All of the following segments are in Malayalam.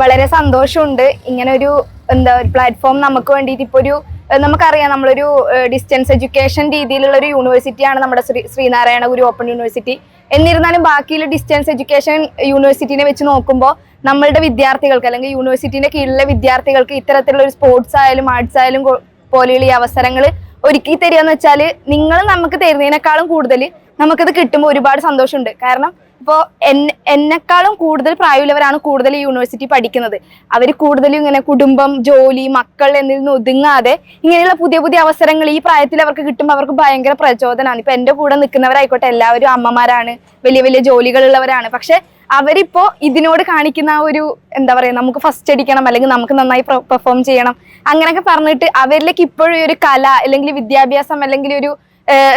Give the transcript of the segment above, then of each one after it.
വളരെ സന്തോഷമുണ്ട്. ഇങ്ങനെ ഒരു എന്താ ഒരു പ്ലാറ്റ്ഫോം നമുക്ക് വേണ്ടിയിട്ട് ഇപ്പോൾ ഒരു നമുക്കറിയാം നമ്മളൊരു ഡിസ്റ്റൻസ് എഡ്യൂക്കേഷൻ രീതിയിലുള്ള ഒരു യൂണിവേഴ്സിറ്റിയാണ് നമ്മുടെ ശ്രീ ശ്രീനാരായണ ഗുരു ഓപ്പൺ യൂണിവേഴ്സിറ്റി എന്നിരുന്നാലും ബാക്കിയുള്ള ഡിസ്റ്റൻസ് എഡ്യൂക്കേഷൻ യൂണിവേഴ്സിറ്റിനെ വെച്ച് നോക്കുമ്പോൾ നമ്മളുടെ വിദ്യാർത്ഥികൾക്ക് അല്ലെങ്കിൽ യൂണിവേഴ്സിറ്റിന്റെ കീഴിലെ വിദ്യാർത്ഥികൾക്ക് ഇത്തരത്തിലുള്ള ഒരു സ്പോർട്സ് ആയാലും ആർട്സ് ആയാലും പോലെയുള്ള ഈ അവസരങ്ങൾ ഒരുക്കി തരിക എന്ന് വെച്ചാൽ നിങ്ങൾ നമുക്ക് തരുന്നതിനേക്കാളും കൂടുതൽ നമുക്കത് കിട്ടുമ്പോൾ ഒരുപാട് സന്തോഷമുണ്ട്. കാരണം ഇപ്പോൾ എന്നെക്കാളും കൂടുതൽ പ്രായമുള്ളവരാണ് കൂടുതൽ യൂണിവേഴ്സിറ്റി പഠിക്കുന്നത്. അവർ കൂടുതലും ഇങ്ങനെ കുടുംബം ജോലി മക്കൾ എന്നിൽ നിന്ന് ഒതുങ്ങാതെ ഇങ്ങനെയുള്ള പുതിയ പുതിയ അവസരങ്ങൾ ഈ പ്രായത്തിൽ അവർക്ക് കിട്ടുമ്പോൾ അവർക്ക് ഭയങ്കര പ്രചോദനമാണ് ഇപ്പം എന്റെ കൂടെ നിൽക്കുന്നവരായിക്കോട്ടെ എല്ലാവരും അമ്മമാരാണ് വലിയ വലിയ ജോലികളുള്ളവരാണ്. പക്ഷെ അവരിപ്പോ ഇതിനോട് കാണിക്കുന്ന ഒരു എന്താ പറയാ നമുക്ക് ഫസ്റ്റ് അടിക്കണം അല്ലെങ്കിൽ നമുക്ക് നന്നായി പെർഫോം ചെയ്യണം അങ്ങനെയൊക്കെ പറഞ്ഞിട്ട് അവരിലേക്ക് ഇപ്പോഴും ഒരു കല അല്ലെങ്കിൽ വിദ്യാഭ്യാസം അല്ലെങ്കിൽ ഒരു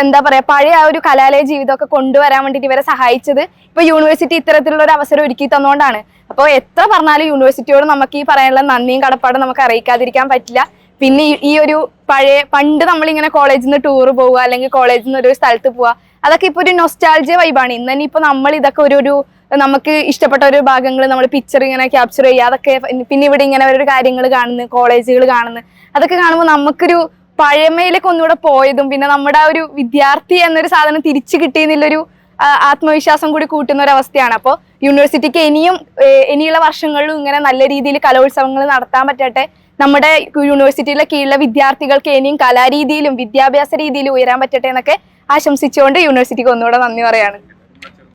എന്താ പറയാ പഴയ ആ ഒരു കലാലയ ജീവിതമൊക്കെ കൊണ്ടുവരാൻ വേണ്ടിയിട്ട് ഇവരെ സഹായിച്ചത് ഇപ്പൊ യൂണിവേഴ്സിറ്റി ഇത്തരത്തിലുള്ള ഒരു അവസരം ഒരുക്കി തന്നുകൊണ്ടാണ് അപ്പോൾ എത്ര പറഞ്ഞാലും യൂണിവേഴ്സിറ്റിയോട് നമുക്ക് ഈ പറയാനുള്ള നന്ദിയും കടപ്പാടും നമുക്ക് അറിയിക്കാതിരിക്കാൻ പറ്റില്ല. പിന്നെ ഈ- ഒരു പഴയ പണ്ട് നമ്മളിങ്ങനെ കോളേജിൽ നിന്ന് ടൂർ പോവുക അല്ലെങ്കിൽ കോളേജിൽ നിന്ന് ഒരു സ്ഥലത്ത് പോവുക അതൊക്കെ ഇപ്പൊ ഒരു നൊസ്റ്റാൾജിയ വൈബാണ് ഇന്ന് തന്നെ ഇപ്പൊ നമ്മൾ ഇതൊക്കെ ഒരു ഒരു നമുക്ക് ഇഷ്ടപ്പെട്ട ഒരു ഭാഗങ്ങൾ നമ്മൾ പിക്ചർ ഇങ്ങനെ ക്യാപ്ചർ ചെയ്യുക അതൊക്കെ പിന്നെ ഇവിടെ ഇങ്ങനെ ഒരു കാര്യങ്ങൾ കാണുന്നു കോളേജുകൾ കാണുന്നു. അതൊക്കെ കാണുമ്പോൾ നമുക്കൊരു പഴമയിലേക്ക് ഒന്നുകൂടെ പോയതും പിന്നെ നമ്മുടെ ആ ഒരു വിദ്യാർത്ഥി എന്നൊരു സാധനം തിരിച്ചു കിട്ടിയെന്നുള്ളൊരു ആത്മവിശ്വാസം കൂടി കൂട്ടുന്ന ഒരു അവസ്ഥയാണ്. അപ്പോൾ യൂണിവേഴ്സിറ്റിക്ക് ഇനിയും ഇനിയുള്ള വർഷങ്ങളിലും ഇങ്ങനെ നല്ല രീതിയിൽ കലോത്സവങ്ങൾ നടത്താൻ പറ്റട്ടെ. നമ്മുടെ യൂണിവേഴ്സിറ്റിയിലെ കീഴിലെ വിദ്യാർത്ഥികൾക്ക് ഇനിയും കലാരീതിയിലും വിദ്യാഭ്യാസ രീതിയിലും ഉയരാൻ പറ്റട്ടെ എന്നൊക്കെ ആശംസിച്ചുകൊണ്ട് യൂണിവേഴ്സിറ്റിക്ക് ഒന്നുകൂടെ നന്ദി പറയാണ്.